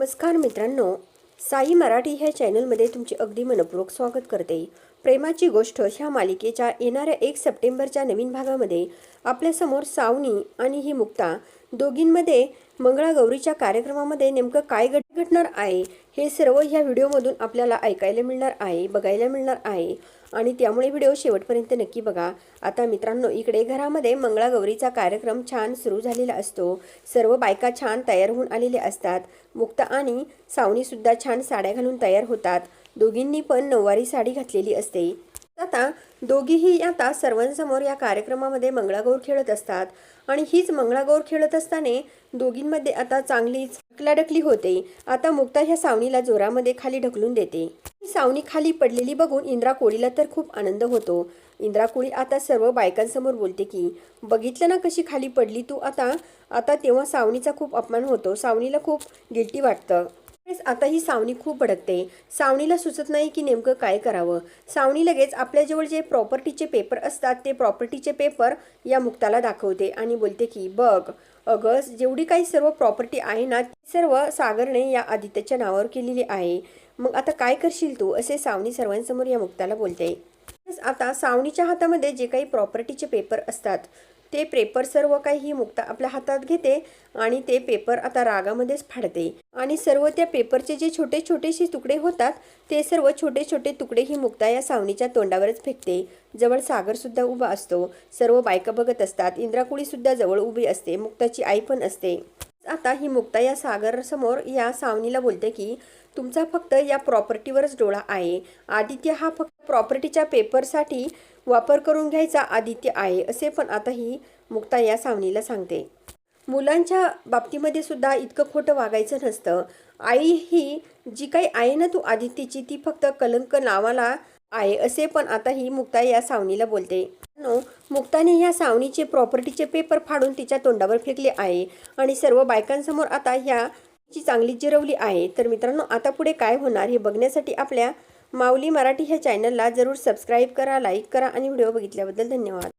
नमस्कार मित्रांनो साई मराठी ह्या चॅनलमध्ये तुमचे अगदी मनपूर्वक स्वागत करते. प्रेमाची गोष्ट ह्या मालिकेच्या येणाऱ्या एक सप्टेंबरच्या नवीन भागामध्ये आपल्यासमोर सावनी आणि ही मुक्ता दोघींमध्ये मंगळागौरीच्या कार्यक्रमामध्ये नेमकं काय घड घडणार आहे हे सर्व ह्या व्हिडिओमधून आपल्याला ऐकायला मिळणार आहे बघायला मिळणार आहे. आणि त्यामुळे व्हिडिओ शेवटपर्यंत नक्की बघा. आता मित्रांनो इकडे घरामध्ये मंगळागौरीचा कार्यक्रम छान सुरू झालेला असतो. सर्व बायका छान तयार होऊन आलेल्या असतात. मुक्ता आणि सावणीसुद्धा छान साड्या घालून तयार होतात. दोघींनी पण नऊवारी साडी घातलेली असते. आता दोघीही आता सर्वांसमोर या कार्यक्रमामध्ये मंगळागौर खेळत असतात. आणि हीच मंगळागौर खेळत असताना दोघींमध्ये आता चांगलीच ढकलाढकली होते. आता मुक्ता ह्या सावणीला जोरामध्ये खाली ढकलून देते. सावणी खाली पडलेली बघून इंद्रा कोळीला तर खूप आनंद होतो. इंद्रा कोळी आता सर्व बायकांसमोर बोलते की बघितलं ना कशी खाली पडली तू आता? आता तेव्हा सावणीचा खूप अपमान होतो. सावणीला खूप गिल्टी वाटतं. आता ही सावनी खूप भडकते. सावनीला सुचत नाही की नेमकं काय करावं. सावनी लगेच आपल्याजवळ जे प्रॉपर्टीचे पेपर असतात ते प्रॉपर्टीचे पेपर या मुक्ताला दाखवते आणि बोलते की बघ अगस जेवढी काही सर्व प्रॉपर्टी आहे ना ती सर्व सागरने या आदित्यच्या नावावर केलेली आहे. मग आता काय करशील तू? असे सावनी सर्वांसमोर या मुक्ताला बोलते. आता सावनीच्या हातामध्ये जे काही प्रॉपर्टीचे पेपर असतात ते पेपर सर्व काही ही मुक्ता आपल्या हातात घेते आणि ते पेपर आता रागामध्येच फाडते. आणि सर्व त्या पेपरचे जे छोटे छोटेसे तुकडे होतात ते सर्व छोटे छोटे तुकडे ही मुक्ता या सावनीच्या तोंडावरच फेकते. जवळ सागरसुद्धा उभा असतो. सर्व बायका बघत असतात. इंद्राकुळीसुद्धा जवळ उभी असते. मुक्ताची आई पण असते. आता ही मुक्ता या सागरसमोर या सावनीला बोलते की तुमचा फक्त या प्रॉपर्टीवरच डोळा आहे. आदित्य हा फक्त प्रॉपर्टीच्या पेपरसाठी वापर करून घ्यायचा आदित्य आहे असे पण आता ही मुक्ता या सावनीला सांगते. मुलांच्या बाबतीमध्ये सुद्धा इतकं खोटं वागायचं नसतं. आई ही जी काही आहे ना तू आदित्यची ती फक्त कलंक नावाला आहे असे पण आता ही मुक्ता या सावनीला बोलते. नो मुक्ताने ह्या सावनीचे प्रॉपर्टीचे पेपर फाडून तिच्या तोंडावर फेकले आहे आणि सर्व बायकांसमोर आता ह्या ची चांगली जिरवली आहे. तर मित्रांनो आता पुढे काय होणार हे बघण्यासाठी आपल्या माऊली मराठी ह्या चॅनलला जरूर सबस्क्राईब करा लाईक करा आणि व्हिडिओ बघितल्याबद्दल धन्यवाद.